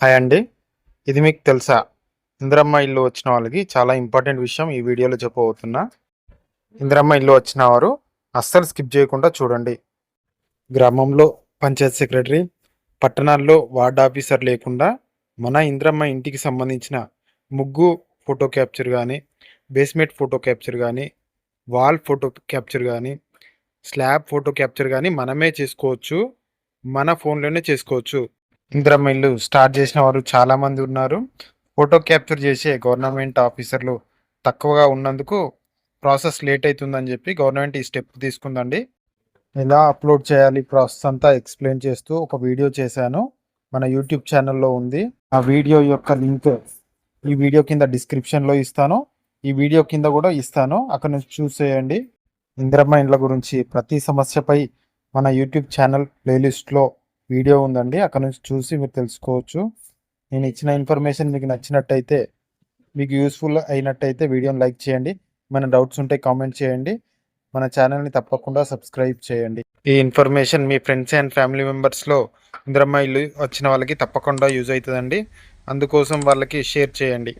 Hi అండి. ఇది మీకు తెలుసా? ఇందిరమ్మ ఇల్లు వచ్చిన వాళ్ళకి చాలా ఇంపార్టెంట్ విషయం ఈ వీడియోలో చెప్పబోతున్నా. ఇందిరమ్మ ఇల్లు వచ్చిన వారు అస్సలు స్కిప్ చేయకుండా చూడండి. గ్రామంలో పంచాయత్ సెక్రటరీ పట్టణాల్లో వార్డ్ ఆఫీసర్ లేకుండా మన ఇందిరమ్మ ఇంటికి సంబంధించిన ముగ్గు ఫోటో క్యాప్చర్ కానీ బేస్మెంట్ ఫోటో క్యాప్చర్ కానీ వాల్ ఫోటో క్యాప్చర్ కానీ స్లాబ్ ఫోటో క్యాప్చర్ కానీ మనమే చేసుకోవచ్చు. మన ఫోన్లోనే చేసుకోవచ్చు. ఇందిరమ్మ ఇల్లు స్టార్ట్ చేసిన వారు చాలామంది ఉన్నారు. ఫోటో క్యాప్చర్ చేసే గవర్నమెంట్ ఆఫీసర్లు తక్కువగా ఉన్నందుకు ప్రాసెస్ లేట్ అవుతుందని చెప్పి గవర్నమెంట్ ఈ స్టెప్ తీసుకుందండి. ఎలా అప్లోడ్ చేయాలి ప్రాసెస్ అంతా ఎక్స్ప్లెయిన్ చేస్తూ ఒక వీడియో చేశాను. మన యూట్యూబ్ ఛానల్లో ఉంది. ఆ వీడియో యొక్క లింక్ ఈ వీడియో కింద డిస్క్రిప్షన్లో ఇస్తాను. ఈ వీడియో కింద కూడా ఇస్తాను. అక్కడ నుంచి చూసేయండి ఇందిరమ్మ ఇండ్ల గురించి ప్రతి సమస్యపై మన యూట్యూబ్ ఛానల్ ప్లేలిస్ట్లో వీడియో ఉందండి. అక్కడ నుంచి చూసి మీరు తెలుసుకోవచ్చు. నేను ఇచ్చిన ఇన్ఫర్మేషన్ మీకు నచ్చినట్టయితే మీకు యూస్ఫుల్ అయినట్టయితే వీడియోని లైక్ చేయండి. మన డౌట్స్ ఉంటే కామెంట్ చేయండి. మన ఛానల్ని తప్పకుండా సబ్స్క్రైబ్ చేయండి. ఈ ఇన్ఫర్మేషన్ మీ ఫ్రెండ్స్ అండ్ ఫ్యామిలీ మెంబర్స్లో ఇంద్రమ్మ ఇల్లు వచ్చిన వాళ్ళకి తప్పకుండా యూజ్ అవుతుందండి. అందుకోసం వాళ్ళకి షేర్ చేయండి.